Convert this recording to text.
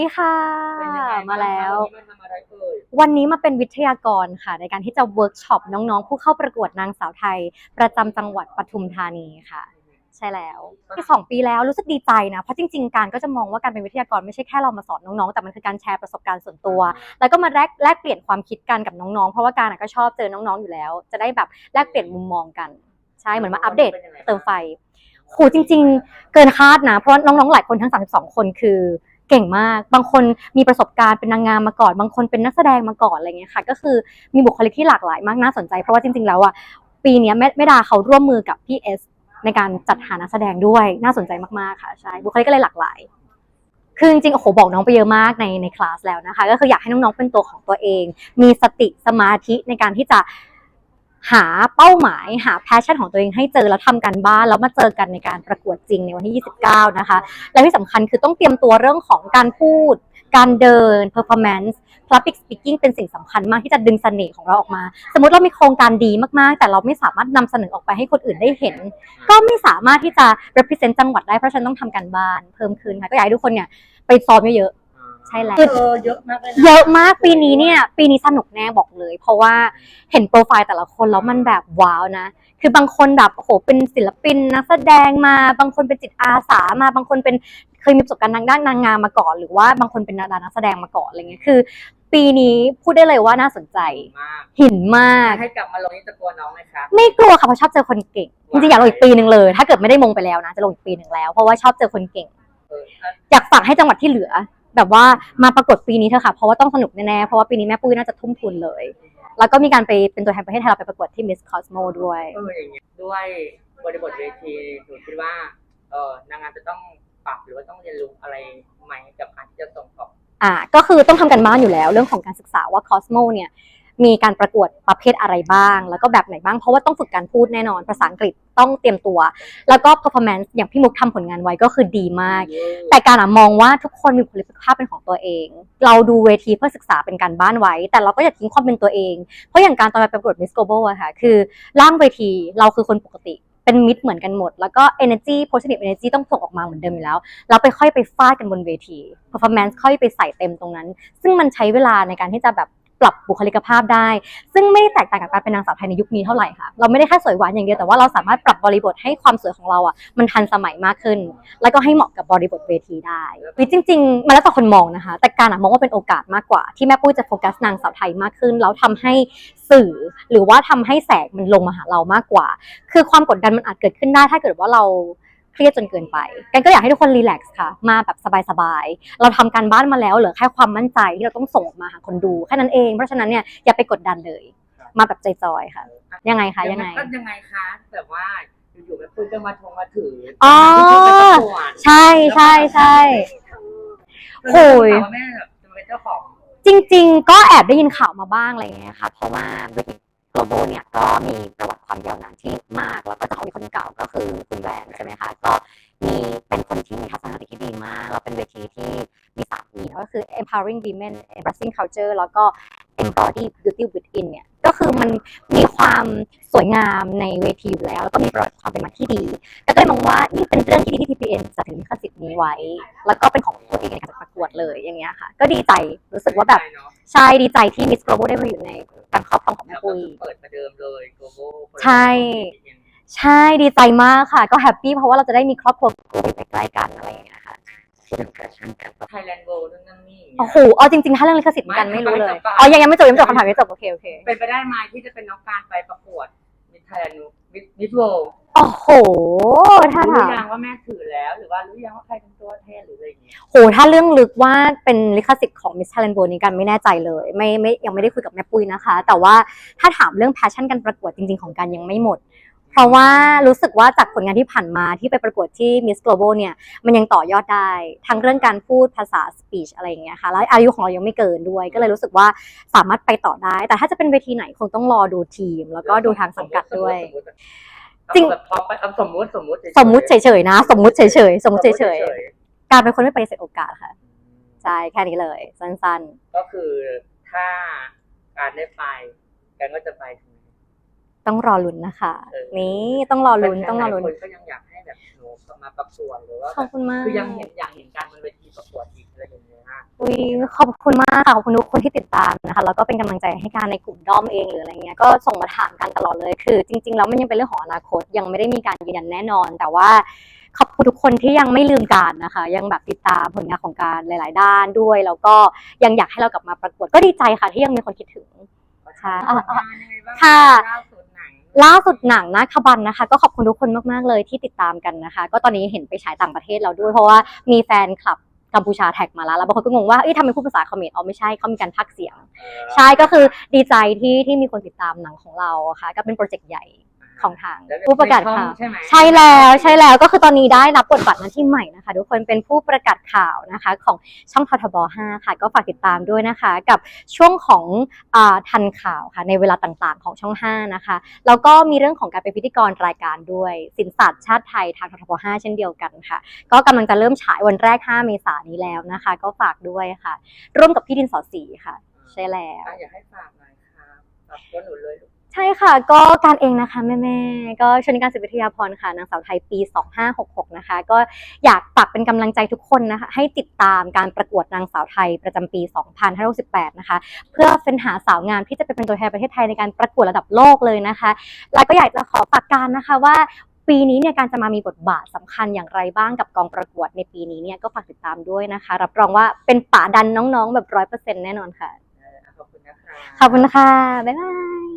นี่ค่ะเป็นยังไงบ้งมาแล้ววันนี้มาทำอะไรเอ่ยวันนี้มาเป็นวิทยากรค่ะ ในการที่จะเวิร์กช็อปน้องๆ ผู้เข้าประกวดนางสาวไทย ประจำจังหวัดปทุมธานีค่ะ ใช่แล้วที่สองปีแล้วรู้สึกดีใจนะ เพราะจริงๆ การก็จะมองว่าการเป็นวิทยากรไม่ใช่แค่เรามาสอนน้องๆ แต่มันคือการแชร์ประสบการณ์ส่วนตัว แล้วก็มาแลกแลกเปลี่ยนความคิดกันกับน้องๆ เพราะว่าการอะก็ชอบเจอน้องๆ อยู่แล้ว จะได้แบบแลกเปลี่ยนมุมมองกัน ใช่เหมือนมาอัปเดตเติมไฟโหจริง ๆ เกินคาดนะ เพราะน้องๆ หลายคนทั้ง 32 คนคือ เก่งมาก บางคนมีประสบการณ์เป็นนางงามมาก่อน บางคนเป็นนักแสดงมาก่อนอะไรเงี้ยค่ะ ก็คือมีบุคลิกที่หลากหลายมากน่าสนใจ เพราะว่าจริง ๆ แล้วอะปีนี้แม่แม่ดาเขาร่วมมือกับพี่เอสในการจัดหานักแสดงด้วยน่าสนใจมากๆค่ะใช่บุคลิกก็เลยหลากหลายคือจริงๆโอ้โหบอกน้องไปเยอะมากในในคลาสแล้วนะคะ ก็คืออยากให้น้องๆเป็นตัวของตัวเอง มีสติสมาธิในการที่จะ หาเป้าหมายหาแพชชั่นของตัวเองให้เจอแล้วทำกันบ้านแล้วมาเจอกันในการประกวดจริงในวันที่ 29 นะคะ และที่สำคัญคือต้องเตรียมตัวเรื่องของการพูด การเดิน performance public speaking เป็นสิ่งสำคัญมากที่จะดึงเสน่ห์ของเราออกมา สมมติเรามีโครงการดีมากๆ แต่เราไม่สามารถนำเสนอออกไปให้คนอื่นได้เห็น ก็ไม่สามารถที่จะ represent จังหวัดได้เพราะฉันต้องทำการบ้านเพิ่มขึ้นค่ะก็อยากให้ทุกคนเนี่ยไปซ้อมเยอะๆ ใช่แล้ว เออเยอะมากเลยนะเยอะมากปีนี้เนี่ย ปีนี้สนุกแน่บอกเลย เพราะว่าเห็นโปรไฟล์แต่ละคนแล้วมันแบบว้าวนะ คือบางคนแบบโอ้โหเป็นศิลปินนักแสดงมาบางคนเป็นจิตอาสามาบางคนเป็นเคยมีประสบการณ์ทางด้านนางงามมาก่อน หรือว่าบางคนเป็นดารานักแสดงมาก่อนอะไรเงี้ยคือ ปีนี้พูดได้เลยว่าน่าสนใจ มากหินมาก ให้กลับมาลงนี่จะกลัวน้องไหมคะ ไม่กลัวค่ะเพราะชอบเจอคนเก่งจริงๆอยากลงอีกปีหนึ่งเลย ถ้าเกิดไม่ได้มงไปแล้วนะจะลงอีกปีหนึ่งแล้วเพราะว่าชอบเจอคนเก่ง เอออะอยากฝากให้จังหวัดที่เหลือ แบบว่ามาประกวดปีนี้เถอะค่ะ เพราะว่าต้องสนุกแน่ๆ เพราะว่าปีนี้แม่ปุ้ยน่าจะทุ่มทุนเลย แล้วก็มีการไปเป็นตัวแทนประเทศไทยเราไปประกวดที่ Miss Cosmo ด้วย เอออย่างเงี้ยด้วยบริบทเวทีหนูคิดว่าเออนางงามจะต้องปรับหรือว่าต้องเรียนรู้อะไรใหม่กับการที่จะส่งออกอ่าก็คือต้องทำกันบ้านอยู่แล้วเรื่องของการศึกษาว่า Cosmo เนี่ย มีการประกวดประเภทอะไรบ้าง แล้วก็แบบไหนบ้าง เพราะว่าต้องฝึกการพูดแน่นอน ภาษาอังกฤษต้องเตรียมตัว แล้วก็ performance อย่างพี่มุกทำผลงานไว้ก็คือดีมาก แต่การอะมองว่าทุกคนมีบุคลิกภาพเป็นของตัวเอง เราดูเวทีเพื่อศึกษาเป็นการบ้านไว้ แต่เราก็อย่าทิ้งความเป็นตัวเอง เพราะอย่างการตอนไปประกวด Miss Global อะค่ะ คือร่างเวทีเราคือคนปกติเป็นมิตรเหมือนกันหมด แล้วก็ energy positive energy ต้องส่งออกมาเหมือนเดิมอยู่แล้ว เราไปค่อยไปฟาดกันบนเวที performance ค่อยไปใส่เต็มตรงนั้น ซึ่งมันใช้เวลาในการที่จะแบบ ปรับบุคลิกภาพได้ ซึ่งไม่ได้แตกต่างกับการเป็นนางสาวไทยในยุคนี้เท่าไหร่ค่ะ เราไม่ได้แค่สวยหวานอย่างเดียวแต่ว่าเราสามารถปรับบริบทให้ความสวยของเราอะมันทันสมัยมากขึ้น แล้วก็ให้เหมาะกับบริบทเวทีได้วิจริง ๆมันแล้วแต่คนมองนะคะ แต่การอะมองว่าเป็นโอกาสมากกว่า ที่แม่ปุ้ยจะโฟกัสนางสาวไทยมากขึ้น แล้วทำให้สื่อหรือว่าทำให้แสงมันลงมาหาเรามากกว่า คือความกดดันมันอาจเกิดขึ้นได้ถ้าเกิดว่าเรา รียดจนเกินไป กันก็อยากให้ทุกคนรีแลกซ์ค่ะ มาแบบสบายๆ เราทำการบ้านมาแล้วเหลือแค่ความมั่นใจที่เราต้องส่งออกมาหาคนดูแค่นั้นเอง เพราะฉะนั้นเนี่ยอย่าไปกดดันเลย มาแบบใจจอยค่ะ ยังไงคะยังไงก็ยังไงคะแบบว่าอยู่ๆแม่ปุ้ยก็มาทงมาถืออ๋อที่จะไปประกวดใช่ใช่ใช่โอ้ยแม่แบบจะเป็นเจ้าของจริง ๆ ก็แอบได้ยินข่าวมาบ้างอะไรอย่างเงี้ยค่ะ เพราะว่า เวที global เนี่ยก็มีประวัติความยาวนานที่มาก แล้วก็เจ้าของคนเก่าก็คือคุณแหวนใช่ไหมคะก็มีเป็นคนที่มีทัศนคติที่ดีมากแล้วเป็นเวทีที่มีสามีก็คือ empowering women embracing culture แล้วก็ embody beauty within เนี่ยก็คือมันมีความสวยงามในเวทีอยู่แล้ว แล้วก็มีประวัติความเป็นมาที่ดี ก็เลยมองว่านี่เป็นเรื่องที่ดีที่ TPN จะถือลิขสิทธิ์นี้ไว้ แล้วก็เป็นของตัวเองในการประกวดเลยอย่างเงี้ยค่ะ ก็ดีใจรู้สึกว่าแบบใช่ดีใจที่ Miss Global ได้มาอยู่ใน การครอบครองของแม่แล้วก็ปุ้ย เปิดประเดิมเลย global ใช่ ใช่ดีใจมากค่ะ ก็แฮปปี้เพราะว่าเราจะได้มีครอบครัวไปใกล้ๆกันอะไรอย่างเงี้ยค่ะไทยแลนด์โกนั่นนั่นนี่ โอ้โหเอาจริงๆ ถ้าเรื่องลิขสิทธิ์กันไม่รู้เลยไม่จบอ๋อยังยังไม่จบยังไม่จบคำถามไม่จบโอเคโอเค เป็นไปได้ไหมที่จะเป็นน้องการไปประกวดมิไทยแลนด์มิสโวโอ้โห ถ้ารู้ถามยังว่าแม่ถือแล้ว หรือว่ารู้ยังว่าใครเป็นตัวแทนหรืออะไรอย่างเงี้ยโห ถ้าเรื่องลึกว่าเป็นลิขสิทธิ์ของ Miss Thailand World นี้กันไม่แน่ใจเลย ไม่ไม่ยังไม่ได้คุยกับแม่ปุ้ยนะคะ แต่ว่าถ้าถามเรื่อง passion การประกวดจริง ๆ ของกันยังไม่หมด เพราะว่ารู้สึกว่าจากผลงานที่ผ่านมาที่ไปประกวดที่ Miss Global เนี่ย มันยังต่อยอดได้ ทั้งเรื่องการพูดภาษา speech อะไรอย่างเงี้ยค่ะ แล้วอายุของเรายังไม่เกินด้วย ก็เลยรู้สึกว่าสามารถไปต่อได้ แต่ถ้าจะเป็นเวทีไหนคงต้องรอดูทีม แล้วก็ดูทางสังกัดด้วยจ จริริงงแบบพอไปเอาสมมุติสมมุติสมมุติเฉยๆนะ สมมุติเฉยๆสมมุติเฉยๆการเป็นคนไม่ปฏิเสธโอกาสค่ะใช่แค่นี้เลยสั้นก็คือถ้าการได้ไปกันก็จะไปถึงๆต้องรอลุ้นนะคะ เออ นี่ต้องรอลุ้นต้องรอลุ้นหลายคนก็ยังอยากให้แบบหนูมาประกวดหรือว่าขอบคุณมาก คือยังเห็นอยากเห็นการบนเวทีประกวดอีก อะไรอย่างเงี้ยอุ๊ยขอบคุณมากค่ะขอบคุณทุกคนที่ติดตามนะคะแล้วก็เป็นกำลังใจให้การในกลุ่มด้อมเองหรืออะไรเงี้ยก็ส่งมาถามกันตลอดเลยคือ จริง ๆ แล้วมันยังเป็นเรื่องของอนาคตยังไม่ได้มีการยืนยันแน่นอน แต่ว่าขอบคุณทุกคนที่ยังไม่ลืมการนะคะ ยังแบบติดตามผลงานของการหลาย ๆ ด้านด้วย แล้วก็ยังอยากให้เรากลับมาประกวดก็ดีใจค่ะที่ยังมีคนคิดถึงใช่ผลงานยังไงบ้างค่ะล่าสุดหนังล่าสุดหนังนะคบันนะคะ ก็ขอบคุณทุกคนมาก ๆ เลยที่ติดตามกันนะคะ ก็ตอนนี้เห็นไปฉายต่างประเทศแล้วด้วยเพราะว่ามีแฟนคลับ กัมพูชาแท็กมาแล้ว แล้วบางคนก็งงว่าเอ้ยทำไมพูดภาษาเขมรเอาไม่ใช่เขามีการพากย์เสียง ใช่ก็คือดีใจที่ที่มีคนติดตามหนังของเราค่ะก็เป็นโปรเจกต์ใหญ่ ของทางแล้วผู้ประกาศข่าวใช่ไหมใช่แล้วใช่แล้วก็คือตอนนี้ได้รับบทบาทหน้าที่ใหม่นะคะ ทุกคนเป็นผู้ประกาศข่าวนะคะของช่องททบ 5 ค่ะ ก็ฝากติดตามด้วยนะคะ กับช่วงของอาทันข่าวค่ะในเวลาต่างๆ ของช่อง 5 นะคะแล้วก็มีเรื่องของการเป็นพิธีกรรายการด้วย สินสัตว์ชาติไทยทางททบ 5 เช่นเดียวกันค่ะ ก็กำลังจะเริ่มฉายวันแรก 5 เมษายนนี้แล้วนะคะ ก็ฝากด้วยค่ะ ร่วมกับพี่ดินสอสีค่ะ ใช่แล้วอะอยากให้ฝากหน่อยครับฝากตัวหนูเลยลูก ใช่ค่ะ ก็การเองนะคะแม่ๆก็ชนิการศิวิทยาพรค่ะนางสาวไทยปี 2566 นะคะ ก็อยากฝากเป็นกำลังใจทุกคนนะคะ ให้ติดตามการประกวดนางสาวไทยประจำปี 2568 นะคะ เพื่อเป็นหาสาวงามที่จะไปเป็นตัวแทนประเทศไทยในการประกวดระดับโลกเลยนะคะ แล้วก็อยากจะขอฝากการนะคะว่าปีนี้เนี่ยการจะมามีบทบาทสำคัญอย่างไรบ้างกับกองประกวดในปีนี้เนี่ยก็ฝากติดตามด้วยนะคะ รับรองว่าเป็นป่าดันน้องๆ แบบร้อยเปอร์เซ็นต์แน่นอนค่ะ ขอบคุณนะคะ ขอบคุณนะคะบ๊ายบาย